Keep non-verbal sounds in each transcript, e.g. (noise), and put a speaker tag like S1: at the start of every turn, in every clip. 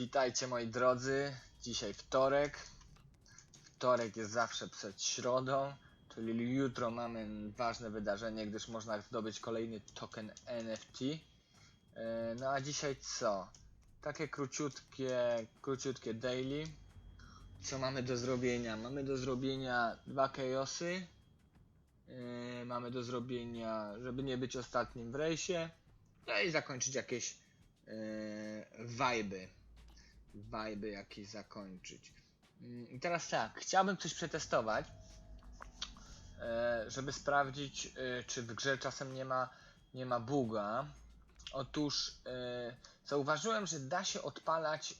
S1: Witajcie moi drodzy. Dzisiaj wtorek. Wtorek jest zawsze przed środą, czyli jutro mamy ważne wydarzenie, gdyż można zdobyć kolejny token NFT. E, No a dzisiaj co? Takie króciutkie, króciutkie daily. Co mamy do zrobienia? Mamy do zrobienia dwa chaosy. Yy, mamy do zrobienia, żeby nie być ostatnim w rejsie. No i zakończyć jakieś yy, vibe. Vibe jakieś zakończyć. Yy, I teraz tak, chciałbym coś przetestować, yy, żeby sprawdzić, yy, czy w grze czasem nie ma, nie ma buga. Otóż yy, zauważyłem, że da się odpalać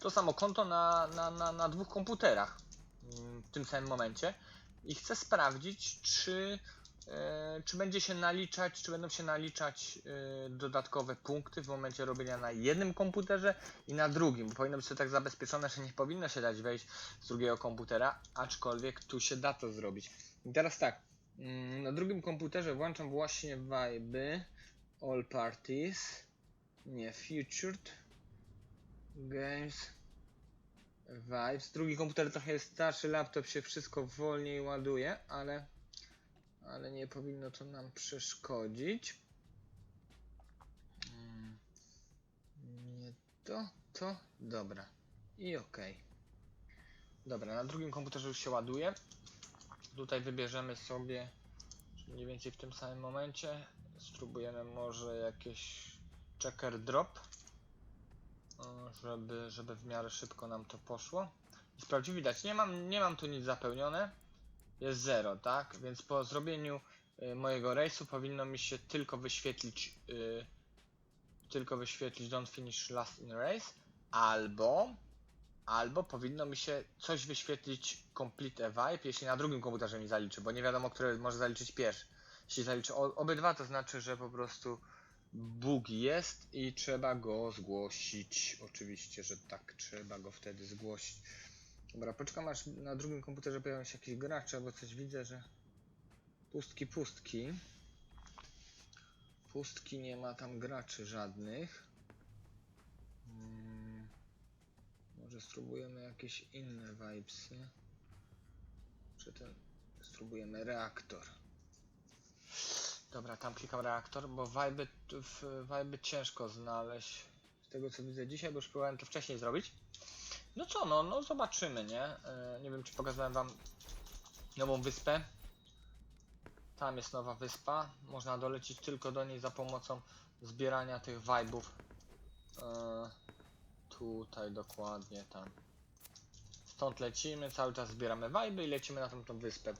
S1: to samo konto na, na, na, na dwóch komputerach yy, w tym samym momencie i chcę sprawdzić, czy, e, czy będzie się naliczać, czy będą się naliczać e, dodatkowe punkty w momencie robienia na jednym komputerze i na drugim, bo powinno być to tak zabezpieczone, że nie powinno się dać wejść z drugiego komputera, aczkolwiek tu się da to zrobić. I teraz tak, mm, na drugim komputerze włączam właśnie vibe, all parties, nie, featured, games, Vibes. Drugi komputer trochę jest starszy, laptop się wszystko wolniej ładuje, ale, ale nie powinno to nam przeszkodzić. Mm, Nie to, to, dobra. I ok. Dobra, na drugim komputerze już się ładuje. Tutaj wybierzemy sobie mniej więcej w tym samym momencie. Spróbujemy może jakieś checker drop żeby, żeby w miarę szybko nam to poszło. Sprawdź, widać, nie mam, nie mam tu nic zapełnione. Jest 0, tak? Więc po zrobieniu y, mojego rejsu powinno mi się tylko wyświetlić y, tylko wyświetlić don't finish last in race albo albo powinno mi się coś wyświetlić complete a vibe, jeśli na drugim komputerze mi zaliczy, bo nie wiadomo, który może zaliczyć pierwszy. Jeśli zaliczy obydwa, to znaczy, że po prostu bóg jest i trzeba go zgłosić. Oczywiście, że tak, trzeba go wtedy zgłosić. Dobra, poczekam aż na drugim komputerze pojawią się jakieś gracze, bo coś widzę, że pustki, pustki. Pustki, nie ma tam graczy żadnych. Hmm. Może spróbujemy jakieś inne vibesy. Czy ten... Spróbujemy reaktor. Dobra, tam klikam reaktor, bo vibe, vibe ciężko znaleźć. Z tego co widzę dzisiaj, bo już próbowałem to wcześniej zrobić. No co, no, no zobaczymy, nie? E, nie wiem, czy pokazałem wam nową wyspę. Tam jest nowa wyspa. Można dolecieć tylko do niej za pomocą zbierania tych vibe'ów. E, tutaj dokładnie tam. Stąd lecimy, cały czas zbieramy vibe'y i lecimy na tą wyspę.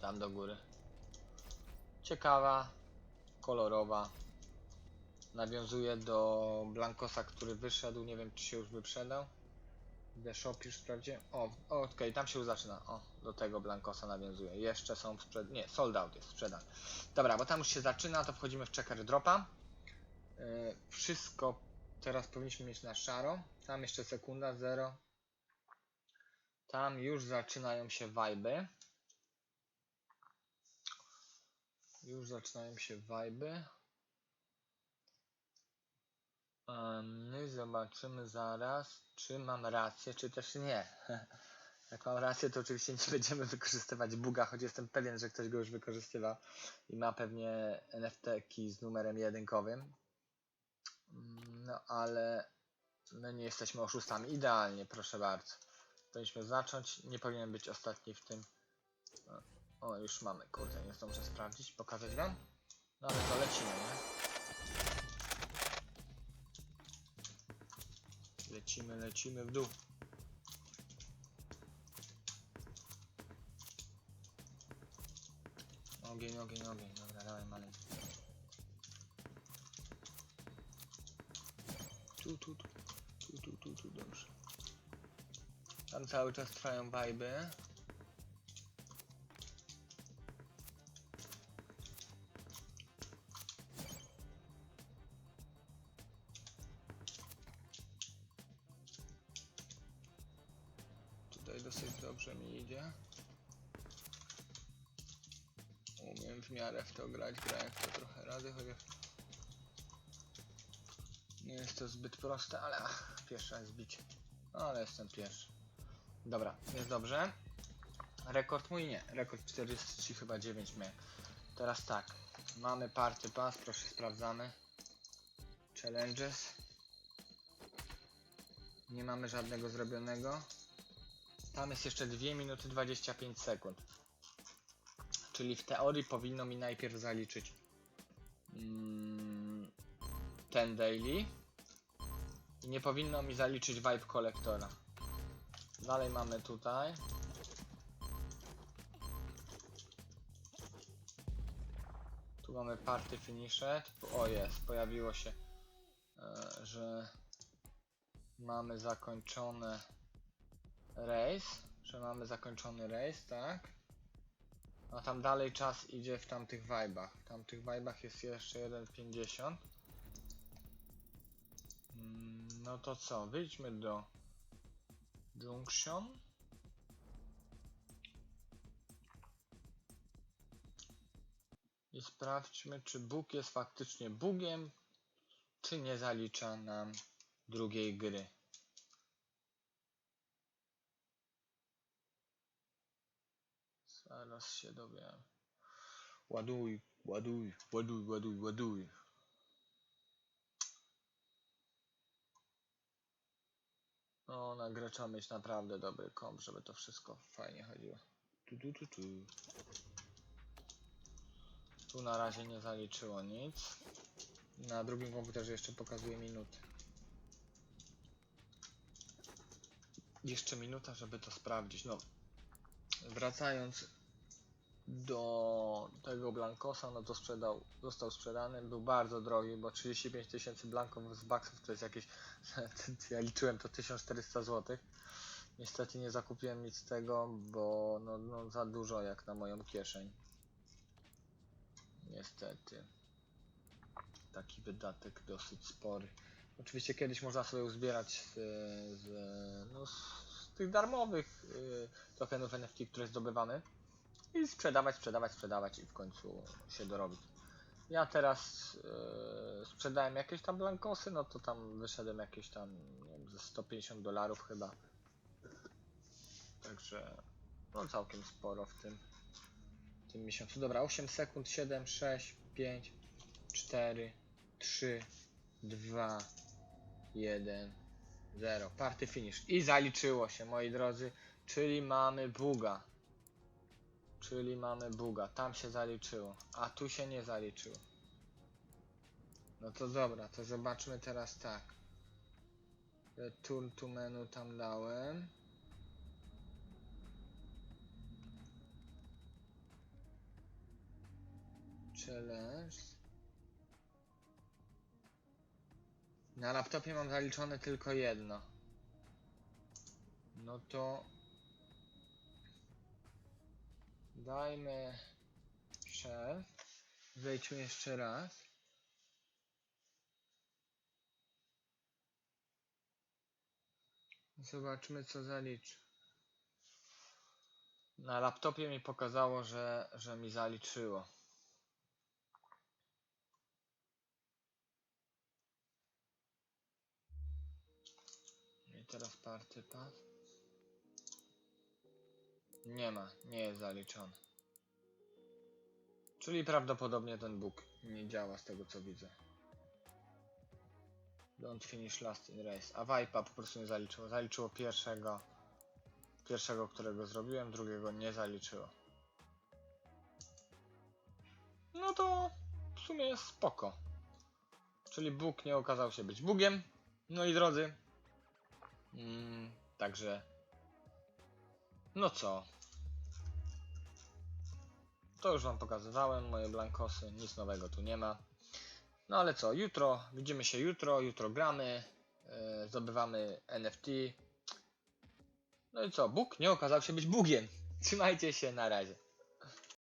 S1: Tam do góry ciekawa, kolorowa. Nawiązuje do Blankosa, który wyszedł. Nie wiem, czy się już wyprzedał. The Shop już sprawdziłem. O, o okej, tam się już zaczyna. O, do tego Blankosa nawiązuje. Jeszcze są sprzed... Nie, sold out jest sprzedany. Dobra, bo tam już się zaczyna, to wchodzimy w checker dropa. Yy, wszystko teraz powinniśmy mieć na szaro. Tam jeszcze sekunda, zero. Tam już zaczynają się vibe. Już zaczynają się vibe. My zobaczymy zaraz, czy mam rację, czy też nie. (laughs) Jak mam rację, to oczywiście nie będziemy wykorzystywać buga, choć jestem pewien, że ktoś go już wykorzystywał i ma pewnie NFT-ki z numerem jedynkowym. No ale my nie jesteśmy oszustami. Idealnie, proszę bardzo. Powinniśmy zacząć. Nie powinien być ostatni w tym. O, już mamy, kurde, nie zdążę sprawdzić, pokazać wam. No ale to lecimy, nie? Lecimy, lecimy w dół. Ogień, ogień, ogień. Dobra, dawaj maleńki. Tu, tu, tu. Tu, tu, tu, tu, dobrze. Tam cały czas trwają bajby. Dosyć dobrze mi idzie. Umiem w miarę w to grać, grałem w to trochę razy, chociaż Nie jest to zbyt proste, ale ach, pierwszy raz zbicie. Ale jestem pierwszy. Dobra, jest dobrze. Rekord mój nie. Rekord 43 chyba 9 miałem. Teraz tak. Mamy party pass, proszę sprawdzamy. Challenges. Nie mamy żadnego zrobionego. Tam jest jeszcze 2 minuty 25 sekund. Czyli w teorii powinno mi najpierw zaliczyć mm, ten daily. I nie powinno mi zaliczyć vibe kolektora. Dalej mamy tutaj. Tu mamy party finished. O jest, pojawiło się, e, że mamy zakończone race, że mamy zakończony race, tak? A tam dalej czas idzie w tamtych vibach. W tamtych vibach jest jeszcze 1.50. Mm, No to co, wyjdźmy do Junction. I sprawdźmy, czy Bóg jest faktycznie Bugiem, czy nie zalicza nam drugiej gry. Zaraz się dowiem. Ładuj, ładuj, ładuj, ładuj, ładuj. No, na grę trzeba mieć naprawdę dobry komp, żeby to wszystko fajnie chodziło. Tu, tu, tu, tu. Tu na razie nie zaliczyło nic. Na drugim komputerze jeszcze pokazuje minuty. Jeszcze minuta, żeby to sprawdzić. No, wracając do tego Blankosa, no to sprzedał, został sprzedany, był bardzo drogi, bo 35 tysięcy blanków z baksów to jest jakieś, (laughs) ja liczyłem to 1400 zł. Niestety nie zakupiłem nic z tego, bo no, no za dużo jak na moją kieszeń. Niestety. Taki wydatek dosyć spory. Oczywiście kiedyś można sobie uzbierać z, z, no, z, tych darmowych y, tokenów NFT, które zdobywamy i sprzedawać, sprzedawać, sprzedawać i w końcu się dorobić. Ja teraz y, sprzedałem jakieś tam blankosy, no to tam wyszedłem jakieś tam nie wiem, ze 150 dolarów chyba. Także no całkiem sporo w tym, w tym miesiącu. Dobra, 8 sekund, 7, 6, 5, 4, 3, 2, 1, 0. Party finish. I zaliczyło się, moi drodzy. Czyli mamy buga. Czyli mamy buga. Tam się zaliczyło. A tu się nie zaliczyło. No to dobra, to zobaczmy teraz tak. Return to menu tam dałem. Challenge. Na laptopie mam zaliczone tylko jedno. No to dajmy szef. Wejdźmy jeszcze raz. Zobaczmy co zaliczy. Na laptopie mi pokazało, że, że mi zaliczyło. I teraz party pass. Nie ma, nie jest zaliczony. Czyli prawdopodobnie ten bóg nie działa z tego co widzę. Don't finish last in race. A Vipa po prostu nie zaliczyło. Zaliczyło pierwszego, pierwszego, którego zrobiłem, drugiego nie zaliczyło. No to w sumie jest spoko. Czyli Bóg nie okazał się być Bugiem. No i drodzy, Mm, także. No co? To już wam pokazywałem, moje blankosy, nic nowego tu nie ma. No ale co, jutro, widzimy się jutro, jutro gramy, yy, zdobywamy NFT. No i co, Bóg nie okazał się być Bugiem. (laughs) Trzymajcie się, na razie.